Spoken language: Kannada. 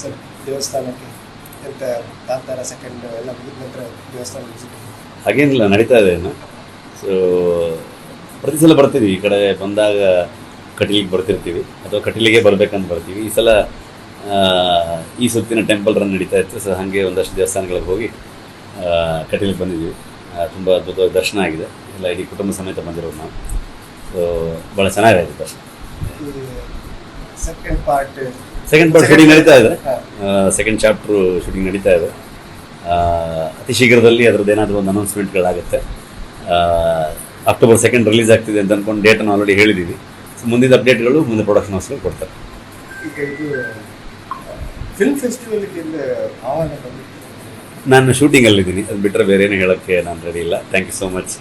ಸರ್, ದೇವಸ್ಥಾನಕ್ಕೆ ಎಂತ ಕಾಂತಾರ ಸೆಕೆಂಡ್ ಎಲ್ಲ ಮುಗಿದ ನಂತರ ದೇವಸ್ಥಾನ ಹಾಗೇನಿಲ್ಲ, ನಡೀತಾ ಇದೆ ಇನ್ನು. ಸೊ ಪ್ರತಿ ಸಲ ಬರ್ತೀವಿ, ಈ ಕಡೆ ಬಂದಾಗ ಕಟೀಲಿಗೆ ಬರ್ತಿರ್ತೀವಿ, ಅಥವಾ ಕಟೀಲಿಗೆ ಬರಬೇಕಂತ ಬರ್ತೀವಿ. ಈ ಸಲ ಈ ಸುತ್ತಿನ ಟೆಂಪಲ್ ರನ್ ನಡೀತಾ ಇತ್ತು ಸೊ ಹಾಗೆ ಒಂದಷ್ಟು ದೇವಸ್ಥಾನಗಳಿಗೆ ಹೋಗಿ ಕಟೀಲಿಗೆ ಬಂದಿದ್ದೀವಿ ತುಂಬ ಅದ್ಭುತವಾಗಿ ದರ್ಶನ ಆಗಿದೆ. ಎಲ್ಲ ಇಡೀ ಕುಟುಂಬ ಸಮೇತ ಬಂದಿರೋದು ನಾವು. ಸೊ ಭಾಳ ಚೆನ್ನಾಗಿದೆ ದರ್ಶನ. Second part second part shooting ನಡೀತಾ ಇದೆ. ಸೆಕೆಂಡ್ ಚಾಪ್ಟರ್ ಶೂಟಿಂಗ್ ನಡೀತಾ ಇದೆ. ಅತಿ ಶೀಘ್ರದಲ್ಲಿ ಅದರದ್ದು ಏನಾದರೂ ಒಂದು ಅನೌನ್ಸ್ಮೆಂಟ್ಗಳಾಗುತ್ತೆ ಅಕ್ಟೋಬರ್ ಸೆಕೆಂಡ್ ರಿಲೀಸ್ ಆಗ್ತಿದೆ ಅಂತ ಅಂದ್ಕೊಂಡು ಡೇಟನ್ನು ಆಲ್ರೆಡಿ ಹೇಳಿದ್ದೀವಿ ಸೊ ಮುಂದಿನ ಅಪ್ಡೇಟ್ಗಳು ಮುಂದೆ ಪ್ರೊಡಕ್ಷನ್ ಹೌಸ್ಗಳು ಕೊಡ್ತಾರೆ. ಈಗ ಇದು ಫಿಲ್ಮ್ ಫೆಸ್ಟಿವಲ್ಗೆ ಆಹ್ವಾನ ಬಂದಿತ್ತು. ನಾನು ಶೂಟಿಂಗಲ್ಲಿದ್ದೀನಿ ಅದು ಬಿಟ್ಟರೆ ಬೇರೆ ಏನು ಹೇಳೋಕ್ಕೆ ನಾನು ರೆಡಿ ಇಲ್ಲ. Thank you so much